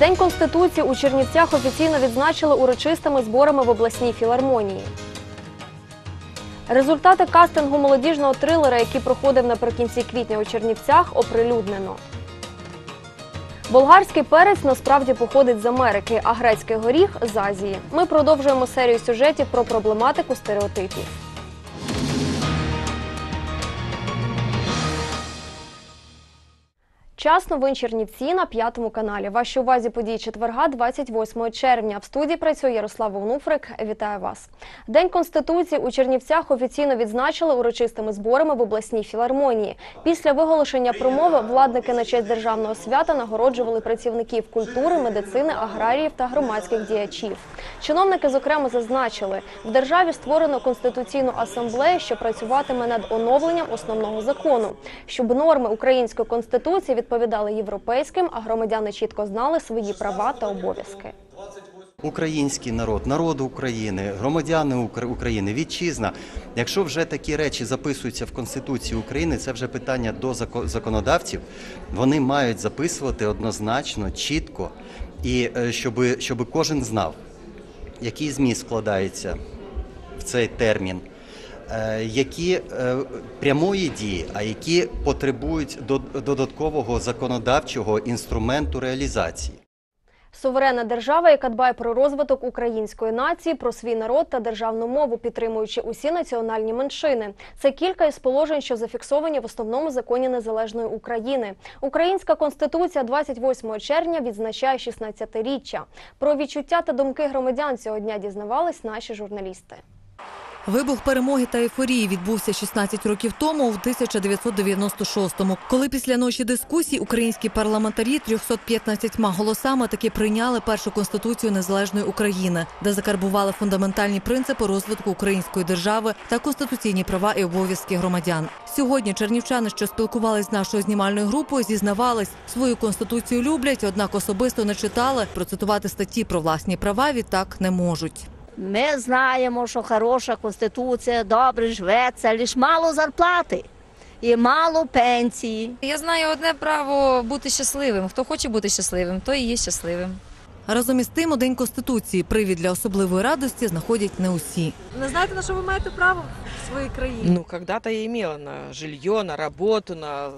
День Конституції у Чернівцях офіційно відзначили урочистими зборами в обласній філармонії. Результати кастингу молодіжного трилера, який проходив наприкінці квітня у Чернівцях, оприлюднено. Болгарський перець насправді походить з Америки, а грецький горіх з Азії. Ми продовжуємо серію сюжетів про проблематику стереотипів. Час новин Чернівці на п'ятому каналі. Вашій увазі події четверга, 28 червня. В студії працює Ярослав Онуфрик. Вітаю вас. День конституції у Чернівцях офіційно відзначили урочистими зборами в обласній філармонії. Після виголошення промови владники на честь державного свята нагороджували працівників культури, медицини, аграріїв та громадських діячів. Чиновники зокрема зазначили, в державі створено конституційну асамблею, що працюватиме над оновленням основного закону, щоб норми української конституції відповідали європейським, а громадяни чітко знали свої права та обов'язки. Український народ, народ України, громадяни Укра- України, вітчизна. Якщо вже такі речі записуються в Конституції України, це вже питання до зако- законодавців. Вони мають записувати однозначно, чітко, і е, щоб, щоб кожен знав, який зміст складається в цей термін. Е, Які е, прямої дії, а які потребують дод- додаткового законодавчого інструменту реалізації. Суверенна держава, яка дбає про розвиток української нації, про свій народ та державну мову, підтримуючи усі національні меншини. Це кілька із положень, що зафіксовані в основному законі незалежної України. Українська конституція 28 червня відзначає 16-річчя. Про відчуття та думки громадян цього дня дізнавались наші журналісти. Вибух перемоги та ейфорії відбувся 16 років тому, в 1996-му, коли після ночі дискусій українські парламентарі 315 голосами таки прийняли першу конституцію незалежної України, де закарбували фундаментальні принципи розвитку української держави та конституційні права і обов'язки громадян. Сьогодні чернівчани, що спілкувались з нашою знімальною групою, зізнавались, свою конституцію люблять, однак особисто не читали. Процитувати статті про власні права відтак не можуть. Ми знаємо, що хороша конституція, добре живеться, лише мало зарплати і мало пенсії. Я знаю одне право бути щасливим. Хто хоче бути щасливим, той і є щасливим. Разом із тим, у День Конституції привід для особливої радості знаходять не усі. Не знаєте, на що ви маєте право в своїй країні? Ну, когда-то я имела на жилье, на работу, на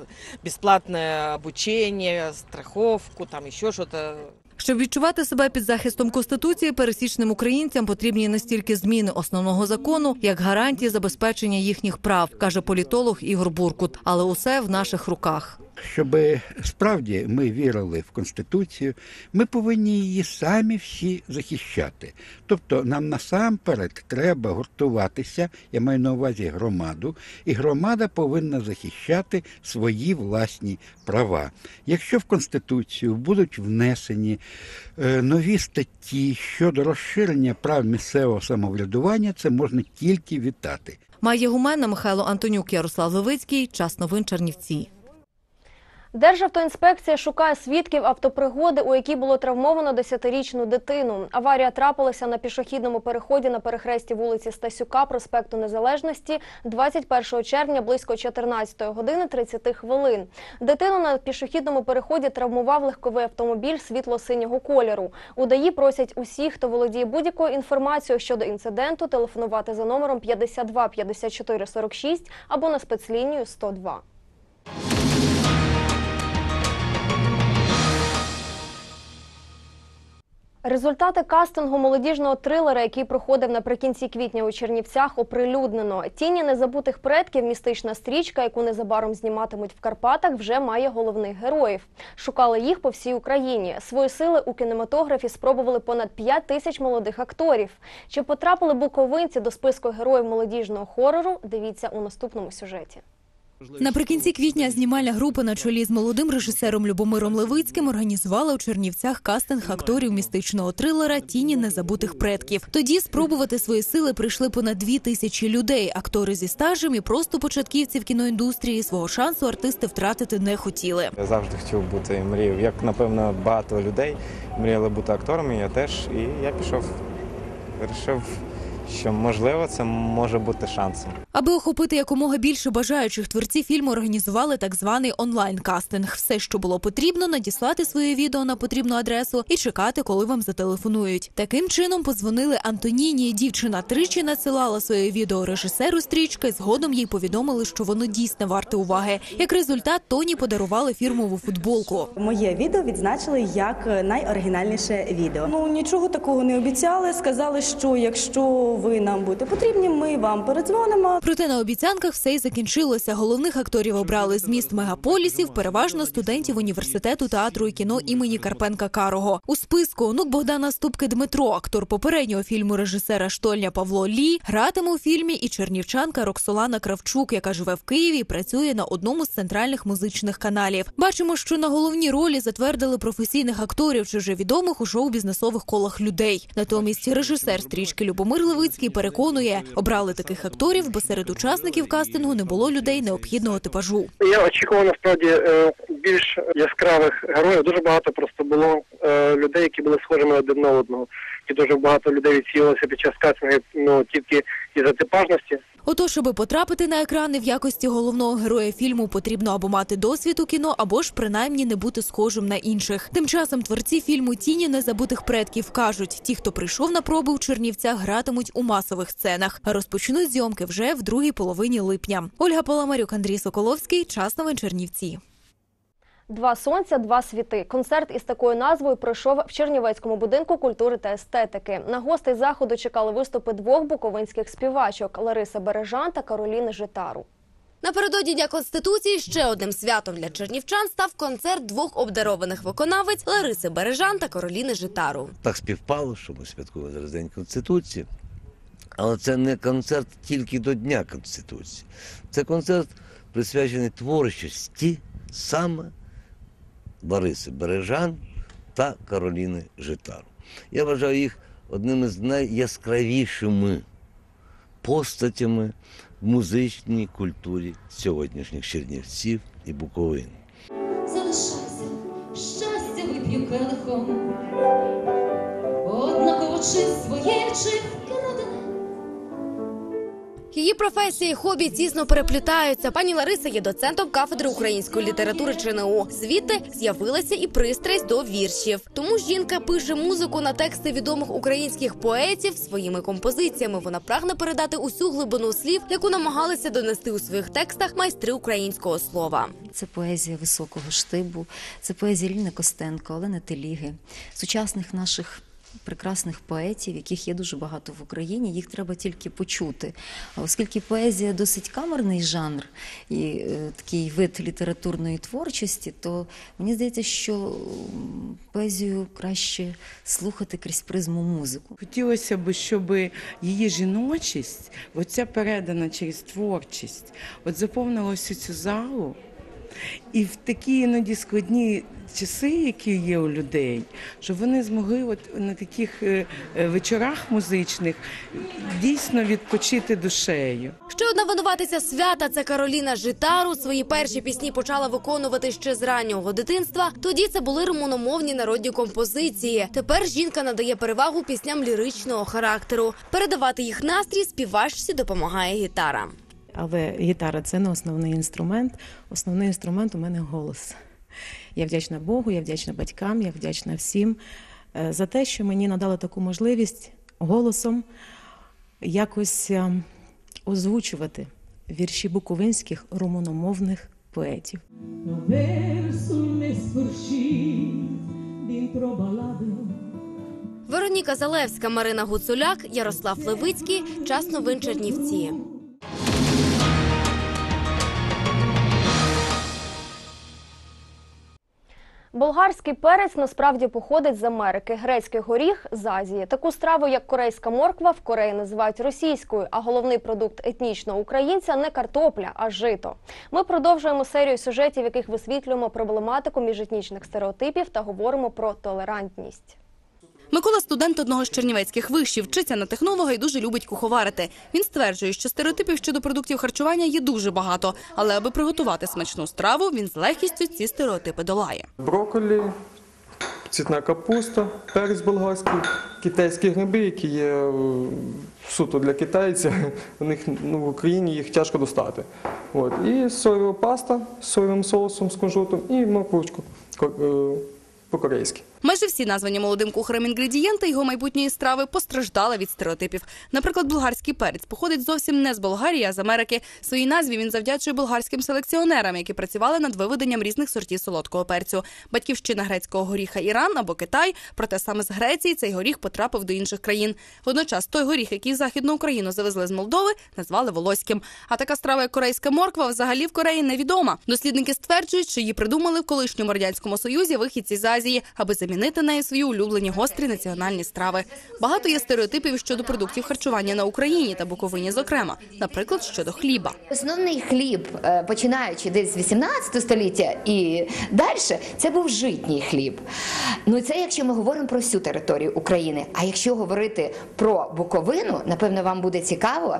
бесплатное обучение, страховку, там еще что-то. Щоб відчувати себе під захистом Конституції, пересічним українцям потрібні не стільки зміни основного закону, як гарантії забезпечення їхніх прав, каже політолог Ігор Буркут. Але усе в наших руках. Щоб справді ми вірили в Конституцію, ми повинні її самі всі захищати. Тобто нам насамперед треба гуртуватися, я маю на увазі громаду, і громада повинна захищати свої власні права. Якщо в Конституцію будуть внесені е, нові статті щодо розширення прав місцевого самоврядування, це можна тільки вітати. Має гумена Михайло Антонюк, Ярослав Левицький. Час новин Чернівці. Державтоінспекція шукає свідків автопригоди, у якій було травмовано 10-річну дитину. Аварія трапилася на пішохідному переході на перехресті вулиці Стасюка, проспекту Незалежності 21 червня близько 14 години 30 хвилин. Дитину на пішохідному переході травмував легковий автомобіль світло-синього кольору. У просять усіх, хто володіє будь-якою інформацією щодо інциденту, телефонувати за номером 52 54 46 або на спецлінію 102. Результати кастингу молодіжного трилера, який проходив наприкінці квітня у Чернівцях, оприлюднено. Тіні незабутих предків, містична стрічка, яку незабаром зніматимуть в Карпатах, вже має головних героїв. Шукали їх по всій Україні. Свої сили у кінематографі спробували понад 5 тисяч молодих акторів. Чи потрапили буковинці до списку героїв молодіжного хорору? Дивіться у наступному сюжеті. Наприкінці квітня знімальна група на чолі з молодим режисером Любомиром Левицьким організувала у Чернівцях кастинг акторів містичного трилера Тіні незабутих предків. Тоді спробувати свої сили прийшли понад дві тисячі людей. Актори зі стажем і просто початківці в кіноіндустрії свого шансу артисти втратити не хотіли. Я завжди хотів бути мріяв. Як напевно багато людей мріяли бути акторами, я теж. І я пішов, вирішив, що можливо це може бути шансом. Аби охопити якомога більше бажаючих, творці фільму організували так званий онлайн-кастинг. Все, що було потрібно, надіслати своє відео на потрібну адресу і чекати, коли вам зателефонують. Таким чином подзвонили Антоніні. Дівчина тричі надсилала своє відео режисеру стрічки. Згодом їй повідомили, що воно дійсно варте уваги. Як результат, Тоні подарували фірмову футболку. Моє відео відзначили як найоригінальніше відео. Ну нічого такого не обіцяли. Сказали, що якщо ви нам будете потрібні, ми вам передзвонимо. Проте на обіцянках все й закінчилося. Головних акторів обрали з міст мегаполісів, переважно студентів університету театру і кіно імені Карпенка Карого. У списку онук Богдана Ступки Дмитро, актор попереднього фільму режисера Штольня Павло Лі, гратиме у фільмі і чернівчанка Роксолана Кравчук, яка живе в Києві і працює на одному з центральних музичних каналів. Бачимо, що на головні ролі затвердили професійних акторів чи вже відомих у шоу-бізнесових колах людей. Натомість режисер стрічки Любомир Левицький переконує, обрали таких акторів, бо серед учасників кастингу не було людей необхідного типажу. Я очікував насправді е, більш яскравих героїв. Дуже багато просто було е, людей, які були схожими один на одного. І дуже багато людей відсіялося під час кастингу ну, тільки із-за типажності. Отож, аби потрапити на екрани в якості головного героя фільму, потрібно або мати досвід у кіно, або ж принаймні не бути схожим на інших. Тим часом творці фільму Тіні незабутих предків кажуть: ті, хто прийшов на проби у Чернівцях, гратимуть у масових сценах. Розпочнуть зйомки вже в другій половині липня. Ольга Паламарюк, Андрій Соколовський. Час новин Чернівці. Два сонця, два світи. Концерт із такою назвою пройшов в Чернівецькому будинку культури та естетики. На гостей заходу чекали виступи двох буковинських співачок Лариси Бережан та Кароліни Житару. Напередодні Дня Конституції ще одним святом для чернівчан став концерт двох обдарованих виконавиць Лариси Бережан та Кароліни Житару. Так співпало, що ми святкуємо зараз День Конституції. Але це не концерт тільки до Дня Конституції. Це концерт присвячений творчості саме Лариси Бережан та Кароліни Житару. Я вважаю їх одними з найяскравішими постатями в музичній культурі сьогоднішніх Чернівців і Буковини. залишайся, щастя вип'ю келихом, однаково чи своє, чи вкрадене. Її професія і хобі тісно переплітаються. Пані Лариса є доцентом кафедри української літератури ЧНУ. Звідти з'явилася і пристрасть до віршів. Тому жінка пише музику на тексти відомих українських поетів своїми композиціями. Вона прагне передати усю глибину слів, яку намагалися донести у своїх текстах майстри українського слова. Це поезія високого штибу, це поезія Ліни Костенко, Олени Теліги, сучасних наших. Прекрасних поетів, яких є дуже багато в Україні, їх треба тільки почути. Оскільки поезія досить камерний жанр і е, такий вид літературної творчості, то мені здається, що поезію краще слухати крізь призму музику. Хотілося б, щоб її жіночість, оця передана через творчість, от заповнила всю цю залу. І в такі іноді складні часи, які є у людей, щоб вони змогли от на таких е, е, вечорах музичних дійсно відпочити душею. Ще одна винуватиця свята це Кароліна Житару. Свої перші пісні почала виконувати ще з раннього дитинства. Тоді це були румуномовні народні композиції. Тепер жінка надає перевагу пісням ліричного характеру. Передавати їх настрій співачці допомагає гітара. Але гітара це не основний інструмент. Основний інструмент у мене голос. Я вдячна Богу, я вдячна батькам, я вдячна всім е, за те, що мені надали таку можливість голосом якось е, озвучувати вірші буковинських румуномовних поетів. Sfârșit Вероніка Залевська, Марина Гуцуляк, Ярослав Левицький. Час новин Чернівці. Болгарський перець насправді походить з Америки, грецький горіх з Азії. Таку страву, як корейська морква, в Кореї називають російською, а головний продукт етнічного українця не картопля, а жито. Ми продовжуємо серію сюжетів, в яких висвітлюємо проблематику міжетнічних стереотипів та говоримо про толерантність. Микола студент одного з чернівецьких вишів, вчиться на технолога і дуже любить куховарити. Він стверджує, що стереотипів щодо продуктів харчування є дуже багато, але аби приготувати смачну страву, він з легкістю ці стереотипи долає. Брокколі, цвітна капуста, перець болгарський, китайські гриби, які є е, суто для китайців. У них ну, в Україні їх тяжко достати. От. І соєва паста з соєвим соусом, з кунжутом і морквочку ко- е, по-корейськи. Майже всі названі молодим кухарем інгредієнти його майбутньої страви постраждали від стереотипів. Наприклад, болгарський перець походить зовсім не з Болгарії, а з Америки. Своїй назві він завдячує болгарським селекціонерам, які працювали над виведенням різних сортів солодкого перцю. Батьківщина грецького горіха Іран або Китай. Проте саме з Греції цей горіх потрапив до інших країн. Водночас той горіх, який в західну Україну завезли з Молдови, назвали волоським. А така страва, як корейська морква, взагалі в Кореї невідома. Дослідники стверджують, що її придумали в колишньому радянському союзі вихідці з Азії, аби замінити нею свої улюблені гострі національні страви. Багато є стереотипів щодо продуктів харчування на Україні та Буковині, зокрема, наприклад, щодо хліба. Основний хліб, е, починаючи десь з 18 століття і далі, це був житній хліб. Ну це якщо ми говоримо про всю територію України. А якщо говорити про Буковину, напевно, вам буде цікаво.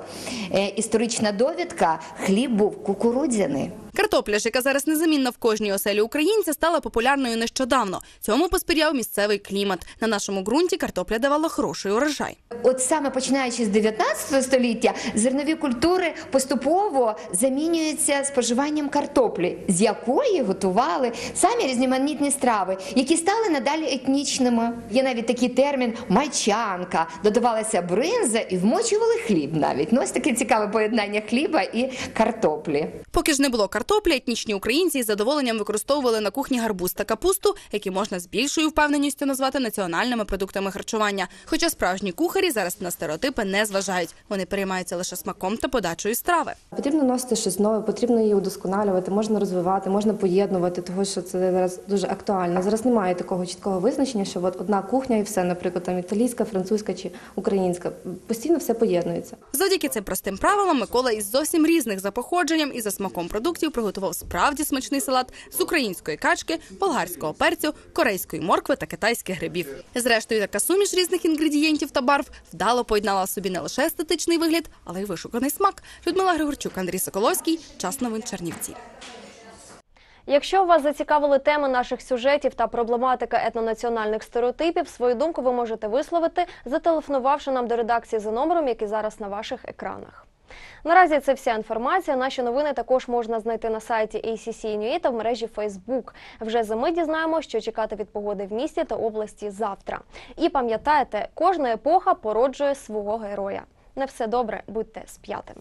е, Історична довідка: хліб був кукурудзяний. Картопля ж, яка зараз незамінна в кожній оселі українця, стала популярною нещодавно. Цьому посприяв місцевий клімат. На нашому ґрунті картопля давала хороший урожай. От саме починаючи з 19 століття, зернові культури поступово замінюються споживанням картоплі, з якої готували самі різноманітні страви, які стали надалі етнічними. Є навіть такий термін мальчанка. Додавалася бринза і вмочували хліб навіть. Ну ось таке цікаве поєднання хліба і картоплі. Поки ж не було картоплі, етнічні українці із задоволенням використовували на кухні гарбуз та капусту, які можна з більшою впевненістю назвати національними продуктами харчування. Хоча справжні кухарі зараз на стереотипи не зважають. Вони переймаються лише смаком та подачою страви. Потрібно носити щось нове, потрібно її удосконалювати, можна розвивати, можна поєднувати, тому що це зараз дуже актуально. Зараз немає такого чіткого визначення, що от одна кухня і все, наприклад, там італійська, французька чи українська. Постійно все поєднується. Завдяки цим простим правилам Микола із зовсім різних за походженням і за смаком продуктів приготував справді смачний салат з української качки, болгарського перцю, корейської моркви та китайських грибів. Зрештою, така суміш різних інгредієнтів та барв вдало поєднала собі не лише естетичний вигляд, але й вишуканий смак. Людмила Григорчук, Андрій Соколовський. Час новин Чернівці. Якщо вас зацікавили теми наших сюжетів та проблематика етнонаціональних стереотипів, свою думку ви можете висловити, зателефонувавши нам до редакції за номером, який зараз на ваших екранах. Наразі це вся інформація. Наші новини також можна знайти на сайті ACC.NUA та в мережі Facebook. Вже за ми дізнаємо, що чекати від погоди в місті та області завтра. І пам'ятайте, кожна епоха породжує свого героя. Не все добре, будьте з п'ятим.